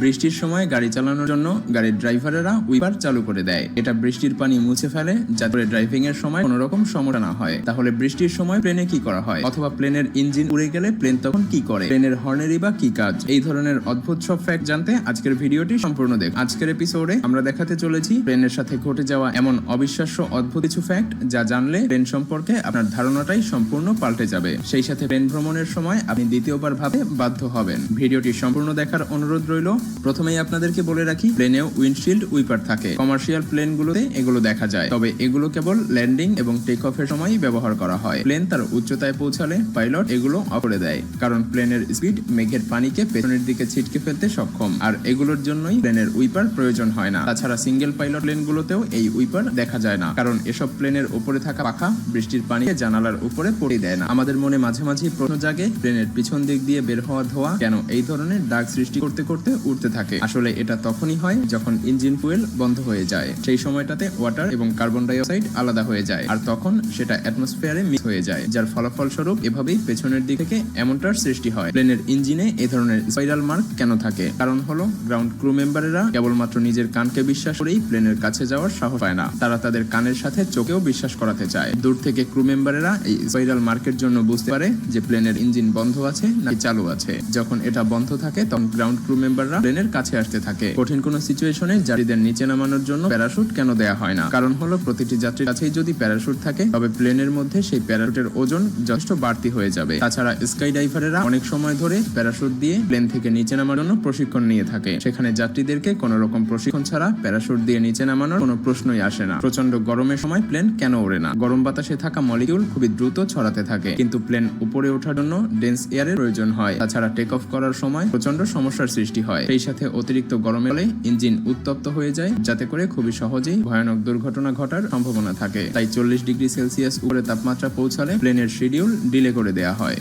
বৃষ্টির সময় গাড়ি চালানোর জন্য গাড়ির ড্রাইভারেরা উইপার চালু করে দেয়। এটা বৃষ্টির পানি মুছে ফেলে, যাতে ড্রাইভিং এর সময় কোনো রকম সমস্যা না হয়। তাহলে বৃষ্টির সময় প্লেনে কি করা হয়? অথবা প্লেনের ইঞ্জিন উড়ে গেলে প্লেন তখন কি করে? প্লেনের হর্নেরই বা কি কাজ? এই ধরনের অদ্ভুত সব ফ্যাক্ট জানতে আজকের ভিডিওটি সম্পূর্ণ দেখ আজকের এপিসোডে আমরা দেখাতে চলেছি প্লেনের সাথে ঘটে যাওয়া এমন অবিশ্বাস্য অদ্ভুত কিছু ফ্যাক্ট যা জানলে প্লেন সম্পর্কে আপনার ধারণাটাই সম্পূর্ণ পাল্টে যাবে। সেই সাথে প্লেন ভ্রমণের সময় আপনি দ্বিতীয়বার ভাবে বাধ্য হবেন। ভিডিওটি সম্পূর্ণ দেখার অনুরোধ রইল প্রথমেই আপনাদেরকে বলে রাখি, প্লেনেও উইন্ডশিল্ড উইপার থাকে। কমার্শিয়াল প্লেনগুলোতে এগুলো দেখা যায়। তবে এগুলো কেবল ল্যান্ডিং এবং টেক অফের সময় ব্যবহার করা হয়। প্লেন তার উচ্চতায় পৌঁছালে পাইলট এগুলো অফ করে দেয়, কারণ প্লেনের স্পিড মেঘের পানিকে পেছনের দিকে ছিটকে ফেলতে সক্ষম। আর এগুলোর জন্যই প্লেনের উইপার প্রয়োজন হয় না। তাছাড়া সিঙ্গেল পাইলট প্লেনগুলোতেও এই উইপার দেখা যায় না, কারণ এসব প্লেনের উপরে থাকা পাখা বৃষ্টির পানিকে জানালার উপরে পড়ে দেয় না। আমাদের মনে মাঝে মাঝে প্রশ্ন জাগে, প্লেনের পিছন দিক দিয়ে বের হওয়া ধোয়া কেন এই ধরনের দাগ সৃষ্টি করতে করতে উঠতে থাকে। আসলে এটা তখনই হয় যখন ইঞ্জিন ফুয়েল বন্ধ হয়ে যায়। সেই সময়টাতে ওয়াটার এবং কার্বন ডাই অক্সাইড আলাদা হয়ে যায়। আর তখন সেটা অ্যাটমসফিয়ারে মিক্স হয়ে যায়, যার ফলাফল স্বরূপ এভাবেই পেছনের দিক থেকে এমনটার সৃষ্টি হয়। প্লেনের ইঞ্জিনে এই ধরনের স্পাইরাল মার্ক কেন থাকে? কারণ হলো গ্রাউন্ড ক্রু মেম্বারেরা কেবলমাত্র নিজের কানকে বিশ্বাস করেই প্লেনের কাছে যাওয়ার সাহস পায় না। তারা তাদের কানের সাথে চোখেও বিশ্বাস করাতে চায়। দূর থেকে ক্রু মেম্বারেরা এই স্পাইরাল মার্কের জন্য বুঝতে পারে যে প্লেনের ইঞ্জিন বন্ধ আছে নাকি চালু আছে। যখন এটা বন্ধ থাকে, তখন গ্রাউন্ড ক্রু মেম্বাররা প্লেনের কাছে আসতে থাকে। কঠিন কোনো সিচুয়েশনে যাত্রীদের নিচে নামানোর জন্য প্যারাশুট কেন দেয়া হয় না? কারণ হলো, প্রতিটি যাত্রীর কাছেই যদি প্যারাশুট থাকে, তবে প্লেনের মধ্যে সেই প্যারাশুটের ওজন যথেষ্ট বাড়তি হয়ে যাবে। তাছাড়া স্কাই ডাইভারেরা অনেক সময় ধরে প্যারাশুট দিয়ে প্লেন থেকে নিচে নামার জন্য প্রশিক্ষণ নিয়ে থাকে। সেখানে যাত্রীদেরকে কোনো রকম প্রশিক্ষণ ছাড়া প্যারাশুট দিয়ে নিচে নামানোর কোনো প্রশ্নই আসে না। প্রচণ্ড গরমের সময় প্লেন কেন ওড়ে না? গরম বাতাসে থাকা মলিকিউল খুবই দ্রুত ছড়াতে থাকে, কিন্তু প্লেন উপরে ওঠার জন্য ডেন্স এয়ারের প্রয়োজন হয়। তাছাড়া টেক অফ করার সময় প্রচণ্ড সমস্যার সৃষ্টি হয়। সেই সাথে অতিরিক্ত গরমের ফলে ইঞ্জিন উত্তপ্ত হয়ে যায়, যাতে করে খুবই সহজেই ভয়ানক দুর্ঘটনা ঘটার সম্ভাবনা থাকে। তাই চল্লিশ ডিগ্রি সেলসিয়াস উপরে তাপমাত্রা পৌঁছালে প্লেনের শিডিউল ডিলে করে দেয়া হয়।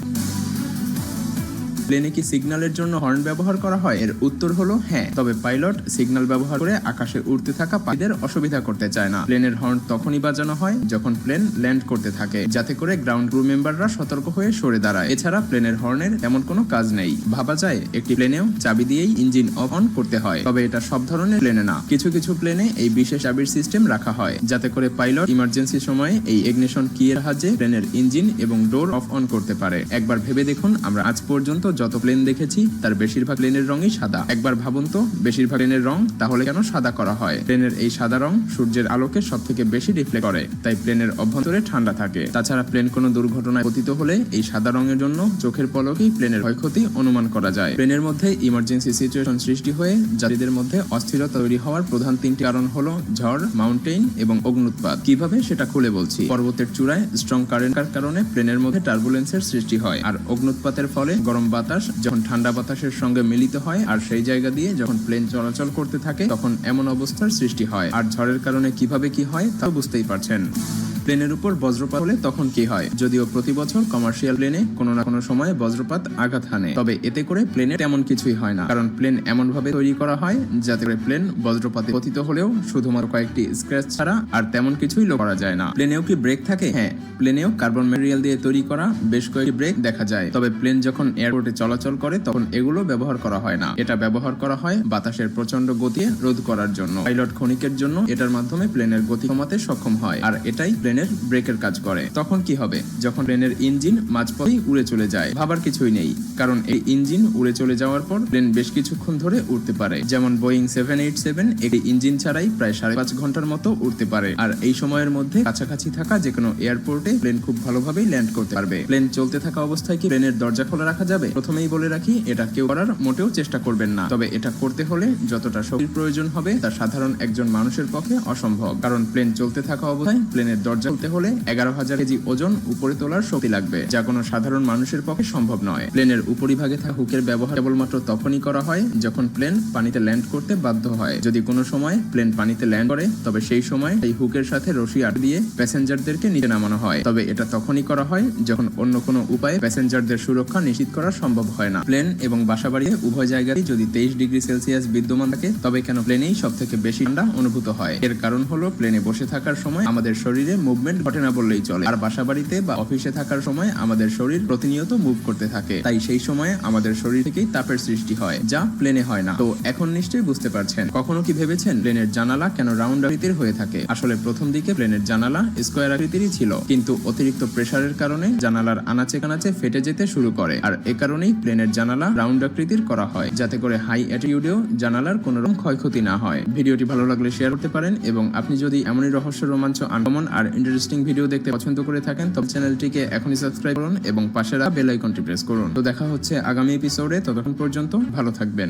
প্লেনে কি সিগন্যালের জন্য হর্ন ব্যবহার করা হয়? এর উত্তর হলো হ্যাঁ। তবে পাইলট সিগন্যাল ব্যবহার করে আকাশে উড়তে থাকা পাখিদের অসুবিধা করতে চায় না। প্লেনের হর্ন তখনই বাজানো হয় যখন প্লেন ল্যান্ড করতে থাকে, যাতে করে গ্রাউন্ড ক্রু মেম্বাররা সতর্ক হয়ে সরে দাঁড়ায়। এছাড়া প্লেনের হর্নের এমন কোনো কাজ নেই। ভাবা যায়, একটি প্লেনেও চাবি দিয়েই ইঞ্জিন অফ অন করতে হয়। তবে এটা সব ধরনের প্লেনে না। কিছু কিছু প্লেনে এই বিশেষ চাবির সিস্টেম রাখা হয়, যাতে করে পাইলট ইমার্জেন্সি সময়ে এই ইগনিশন কি এর সাহায্যে প্লেনের ইঞ্জিন এবং ডোর অফ অন করতে পারে। একবার ভেবে দেখুন, আমরা আজ পর্যন্ত যত প্লেন দেখেছি, তার বেশিরভাগ প্লেনের রঙই সাদা। একবার ভাবুন তো, বেশিরভাগ প্লেনের রং তাহলে কেন সাদা করা হয়? প্লেনের এই সাদা রং সূর্যের আলোকে সব থেকে বেশি রিফ্লেক্ট করে, তাই প্লেনের অভ্যন্তরে ঠান্ডা থাকে। তাছাড়া প্লেন কোনো দুর্ঘটনায় পতিত হলে এই সাদা রঙের জন্য চোখের পলকেই প্লেনের ক্ষয়ক্ষতি অনুমান করা যায়। প্লেনের মধ্যে ইমার্জেন্সি সিচুয়েশন সৃষ্টি হয়ে যাত্রীদের মধ্যে অস্থিরতা তৈরি হওয়ার প্রধান তিনটি কারণ হলো ঝড় মাউন্টেন এবং অগ্নুৎপাত কীভাবে সেটা খুলে বলছি? পর্বতের চূড়ায় স্ট্রং কারেন্টের কারণে প্লেনের মধ্যে টার্বুলেন্সের সৃষ্টি হয়, আর অগ্নুৎপাতের ফলে গরম বাতাস যখন ঠান্ডা বাতাসের সঙ্গে মিলিত হয় আর সেই জায়গা দিয়ে যখন প্লেন চলাচল করতে থাকে, তখন এমন অবস্থার সৃষ্টি হয়। আর ঝড়ের কারণে কীভাবে কি হয়, তা বুঝতেই পারছেন। প্লেনের উপর বজ্রপাত হলে তখন কি হয়? যদিও প্রতি বছর কমার্শিয়াল প্লেনে কোনো না কোনো সময় বজ্রপাত আঘাত হানে। তবে এতে করে প্লেনে তেমন কিছুই হয় না। কারণ প্লেন এমন ভাবে তৈরি করা হয় যাতে করে প্লেন বজ্রপাতে পতিত হলেও শুধুমাত্র কয়েকটি স্ক্র্যাচ ছাড়া আর তেমন কিছুই লক্ষ্য করা যায় না। প্লেনেও কি ব্রেক থাকে? হ্যাঁ প্লেনেও কার্বন ম্যাটেরিয়াল দিয়ে তৈরি করা বেশ কয়েকটি ব্রেক দেখা যায়। তবে প্লেন যখন এয়ারপোর্টে চলাচল করে, তখন এগুলো ব্যবহার করা হয় না। এটা ব্যবহার করা হয় বাতাসের প্রচণ্ড গতি রোধ করার জন্য। পাইলট ক্ষণিকের জন্য এটার মাধ্যমে প্লেনের গতি কমাতে সক্ষম হয়। আর এটাই প্লেনের ব্রেকের কাজ করে। তখন কি হবে? যখন প্লেনের ইঞ্জিন মাঝপথেই উড়ে চলে যায়, ভাবার কিছুই নেই। কারণ এই ইঞ্জিন উড়ে চলে যাওয়ার পর প্লেন বেশ কিছুক্ষণ ধরে উড়তে পারে। যেমন বোয়িং সেভেন এইট সেভেন, একটি ইঞ্জিন ছাড়াই প্রায় সাড়ে পাঁচ ঘণ্টার মতো উড়তে পারে। আর এই সময়ের মধ্যে কাছাকাছি থাকা যে কোনো এয়ারপোর্টে প্লেন খুব ভালোভাবেই ল্যান্ড করতে পারবে। প্লেন চলতে থাকা অবস্থায় কি প্লেনের দরজা খোলা রাখা যাবে? প্রথমেই বলে রাখি, এটা কেউ করার মোটেও চেষ্টা করবেন না। তবে এটা করতে হলে যতটা শক্তির প্রয়োজন হবে, তা সাধারণ একজন মানুষের পক্ষে অসম্ভব। কারণ প্লেন চলতে থাকা অবস্থায় প্লেনের দরজা খুলতে হলে এগারো হাজার কেজি ওজন উপরে তোলার শক্তি লাগবে, যা কোনো সাধারণ মানুষের পক্ষে সম্ভব নয়। প্লেনের উপরিভাগে থাকা হুকের ব্যবহার কেবলমাত্র তখনই করা হয় যখন প্লেন পানিতে ল্যান্ড করতে বাধ্য হয়। যদি কোনো সময় প্লেন পানিতে ল্যান্ড করে, তবে সেই সময় এই হুকের সাথে রশি আট দিয়ে প্যাসেঞ্জারদেরকে নিচে নামানো হয়। তবে এটা তখনই করা হয় যখন অন্য কোনো উপায়ে প্যাসেঞ্জারদের সুরক্ষা নিশ্চিত করা সম্ভব হয় না। প্লেন এবং বাসাবাড়িতে উভয় জায়গায় যদি তেইশ ডিগ্রি সেলসিয়াস বিদ্যমান থাকে, তবে কেন প্লেনেই সব থেকে বেশি ঠান্ডা অনুভূত হয়? এর কারণ হলো, প্লেনে বসে থাকার সময় আমাদের শরীরে মুভ মুভমেন্ট ঘটে না বললেই চলে। আর বাসা বাড়িতে বা অফিসে থাকার সময় আমাদের শরীর প্রতিনিয়ত মুভ করতে থাকে। তাই সেই সময়ে আমাদের শরীর থেকেই তাপের সৃষ্টি হয়, যা প্লেনে হয় না। তো এখন নিশ্চয়ই বুঝতে পারছেন। কখনো কি ভেবেছেন প্লেনের জানালা কেন রাউন্ড আকৃতির হয়ে থাকে? আসলে প্রথম দিকে প্লেনের জানালা স্কোয়ার আকৃতিরই ছিল। কিন্তু অতিরিক্ত প্রেসারের কারণে জানালার আনাচে কানাচে ফেটে যেতে শুরু করে। আর এ কারণেই প্লেনের জানালা রাউন্ড আকৃতির করা হয়, যাতে করে হাই অ্যাটিটিউডেও জানালার কোনো রকম ক্ষয়ক্ষতি না হয়। ভিডিওটি ভালো লাগলে শেয়ার করতে পারেন এবং আপনি যদি এমনই রহস্য রোমাঞ্চ আনকমন আর ইন্টারেস্টিং ভিডিও দেখতে পছন্দ করে থাকেন, তবে চ্যানেলটিকে এখনই সাবস্ক্রাইব করুন এবং পাশে বেল আইকনটি প্রেস করুন। তো দেখা হচ্ছে আগামী এপিসোডে ততক্ষণ পর্যন্ত ভালো থাকবেন।